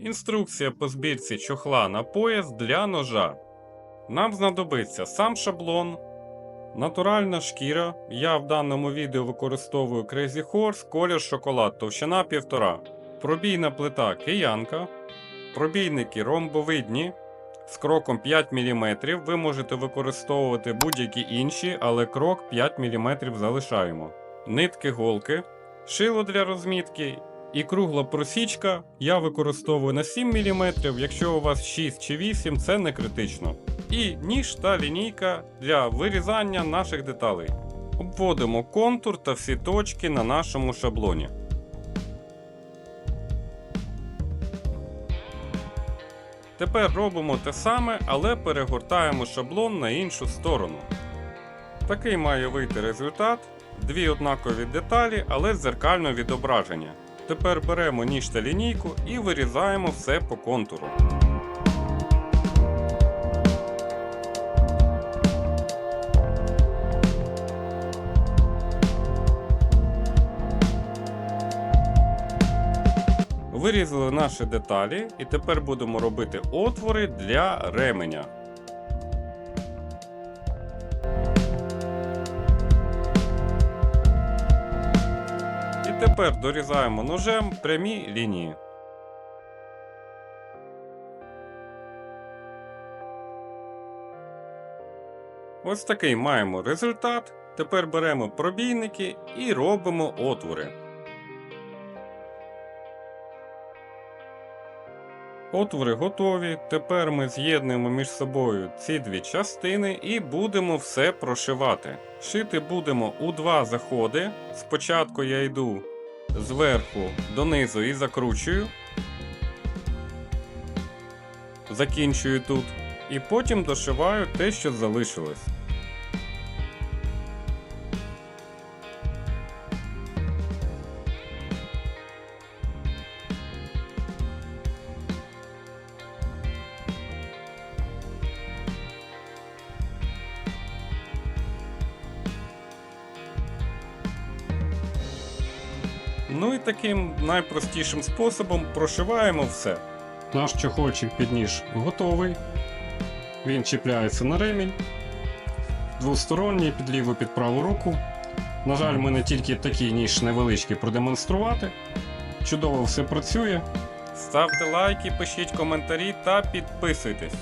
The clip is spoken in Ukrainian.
Інструкція по збірці чохла на пояс для ножа. Нам знадобиться сам шаблон, натуральна шкіра. Я в даному відео використовую Crazy Horse, колір шоколад, товщина 1,5. Пробійна плита киянка, пробійники ромбовидні з кроком 5 мм. Ви можете використовувати будь-які інші, але крок 5 мм залишаємо. Нитки голки, шило для розмітки і кругла просічка я використовую на 7 мм, якщо у вас 6 чи 8, це не критично. І ніж та лінійка для вирізання наших деталей. Обводимо контур та всі точки на нашому шаблоні. Тепер робимо те саме, але перегортаємо шаблон на іншу сторону. Такий має вийти результат. Дві однакові деталі, але дзеркально відображення. Тепер беремо ніж та лінійку і вирізаємо все по контуру. Вирізали наші деталі і тепер будемо робити отвори для ременя. Тепер дорізаємо ножем прямі лінії. Ось такий маємо результат. Тепер беремо пробійники і робимо отвори. Отвори готові. Тепер ми з'єднуємо між собою ці дві частини і будемо все прошивати. Шити будемо у два заходи. Спочатку я йду зверху донизу і закручую. Закінчую тут. І потім дошиваю те, що залишилось. Ну і таким найпростішим способом прошиваємо все. Наш чохольчик під ніж готовий. Він чіпляється на ремінь. Двосторонній під ліву під праву руку. На жаль, ми не тільки такий ніж невеличкий продемонструвати. Чудово все працює. Ставте лайки, пишіть коментарі та підписуйтесь.